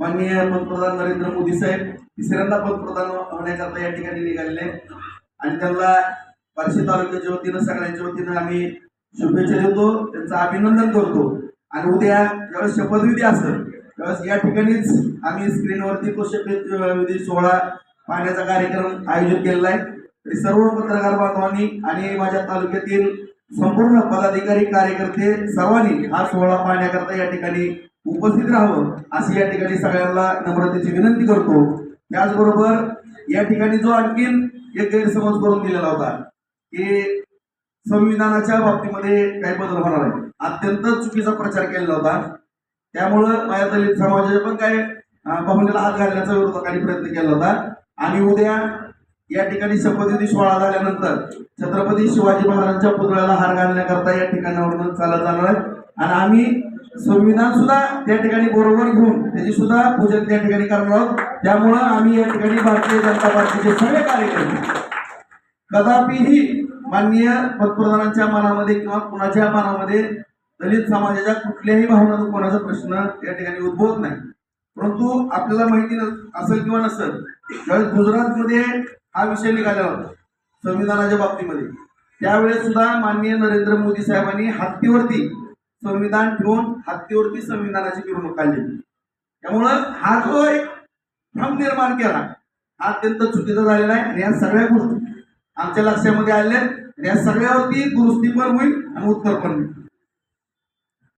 माननीय पंतप्रधान नरेंद्र मोदी साहेब तिसऱ्यांदा पंतप्रधान होण्याकरता या ठिकाणी निघालेले आणि त्यांना बार्शी तालुक्याच्या वतीनं सगळ्यांच्या वतीनं आम्ही शुभेच्छा देतो त्यांचं अभिनंदन करतो. आणि उद्या ज्यावेळेस शपथविधी असेल त्यावेळेस या ठिकाणीच आम्ही स्क्रीनवरती तो शपथविधी सोहळा पाहण्याचा कार्यक्रम आयोजित केलेला आहे. तरी सर्व पत्रकार बांधवांनी आणि माझ्या तालुक्यातील संपूर्ण पदाधिकारी कार्यकर्ते सर्वांनी हा सोहळा पाहण्याकरता या ठिकाणी उपस्थित राहावं अशी या ठिकाणी सगळ्यांना नम्रतेची विनंती करतो. त्याचबरोबर या ठिकाणी जो आणखीन एक गैरसमज करून दिलेला होता की संविधानाच्या बाबतीमध्ये काही बदल होणार आहे अत्यंत चुकीचा प्रचार केलेला होता. त्यामुळं माझ्या दलित समाजाचे पण काय अं, पाहुण्याला हात घालण्याचा विरोधकांनी प्रयत्न केला होता. आणि उद्या या ठिकाणी शपथविधी सोहळा झाल्यानंतर छत्रपती शिवाजी महाराजांच्या पुतळ्याला हार घालण्याकरता या ठिकाणावरून चालत जाणार आहे. आणि आम्ही संविधान सुद्धा त्या ठिकाणी बरोबर घेऊन त्याची सुद्धा पूजन त्या ठिकाणी करणार आहोत. त्यामुळं आम्ही या ठिकाणी भारतीय जनता पार्टीचे सगळे कार्यकर्ते कदापिही माननीय पंतप्रधानांच्या मनामध्ये किंवा कुणाच्या मनामध्ये दलित समाजाच्या कुठल्याही भावना कोणाचा प्रश्न या ठिकाणी उद्भवत नाही. परंतु आपल्याला माहिती नस- असेल किंवा नसेल ज्यावेळेस गुजरातमध्ये हा विषय निघाला होता संविधानाच्या बाबतीमध्ये त्यावेळेस सुद्धा माननीय नरेंद्र मोदी साहेबांनी हत्तीवरती संविधान ठेवून हत्तीवरती संविधानाची मिरवणूक काढली. त्यामुळं हा जो एक भ्रम निर्माण केला हा अत्यंत चुकीचा झालेला आहे आणि या सगळ्या गोष्टी आमच्या लक्षामध्ये आल्या आणि या सगळ्यावरती दुरुस्ती पण होईल आणि उत्तर पण होईल.